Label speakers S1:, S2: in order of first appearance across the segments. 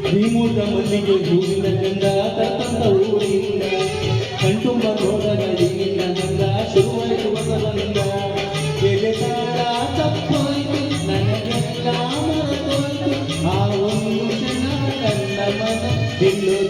S1: ಶ್ರೀಮೂರ್ತ ಮಲ್ಲಿಗೆ ಹೂವಿನ ಗಂಧ ತಪ್ಪಂತ ಊರಿನಿಂದ Big Lou.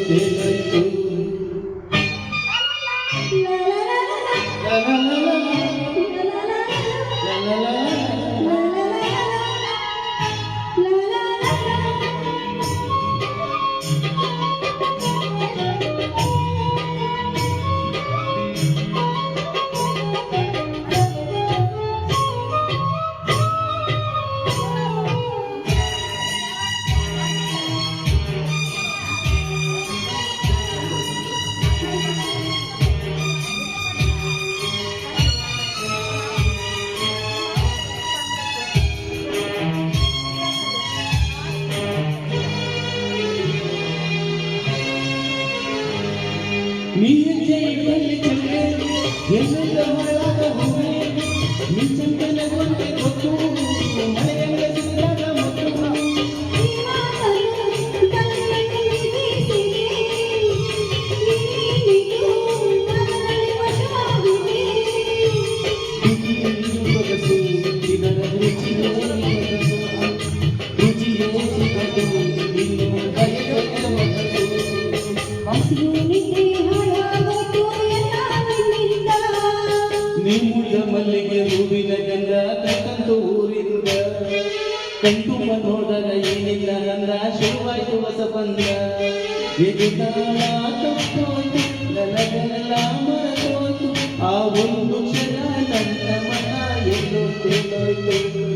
S1: ನಿಂತ ಮನೆ
S2: ಆ ಒಂದು ಕ್ಷಣ ನನ್ನ ಮನ ಎನ್ನುತ್ತೇನೋಯ್ತು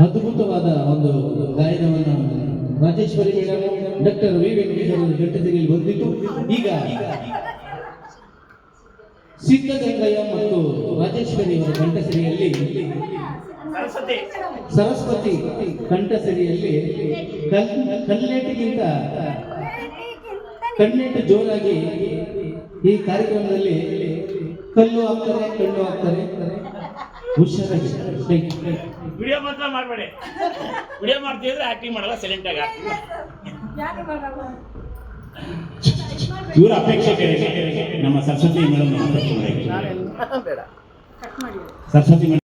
S1: ಅದ್ಭುತವಾದ ಒಂದು ಗಾಯನವನ್ನು Rajeshwari madam doctor V Venkatesh ಅವರು ಘಟ್ಟದಲ್ಲಿ ಬಂದಿತ್ತು ಈಗ ಸಿದ್ಧಗಂಗಯ್ಯ ಮತ್ತು ರಾಜೇಶ್ವರಿ ಅವರ
S3: ಸರಸ್ವತಿ.
S1: ಕಂಠಸರಿಯಲ್ಲಿ ಕಲ್ಲೇಟಿಗಿಂತ ಕಣ್ಣೆಟ್ಟು ಜೋರಾಗಿ ಈ ಕಾರ್ಯಕ್ರಮದಲ್ಲಿ ಕಲ್ಲು ಹಾಕ್ತಾರೆ ಕಣ್ಣು ಹಾಕ್ತಾರೆ. ಹುಷಾರಾಗಿ.
S3: ವಿಡಿಯೋ ಮಾತ್ರ ಮಾಡಬೇಡಿ. ವಿಡಿಯೋ ಮಾಡ್ತಿದ್ರೆ ಆಕ್ಟಿಂಗ್ ಮಾಡಲ್ಲ ಸೈಲೆಂಟ್ ಆಗಿ ಇವರ ಅಪೇಕ್ಷೆ ನಮ್ಮ ಸರಸ್ವತಿ ಮೇಡಮ್ ಅಪೇಕ್ಷೆ ಸರಸ್ವತಿ ಮೇಡಮ್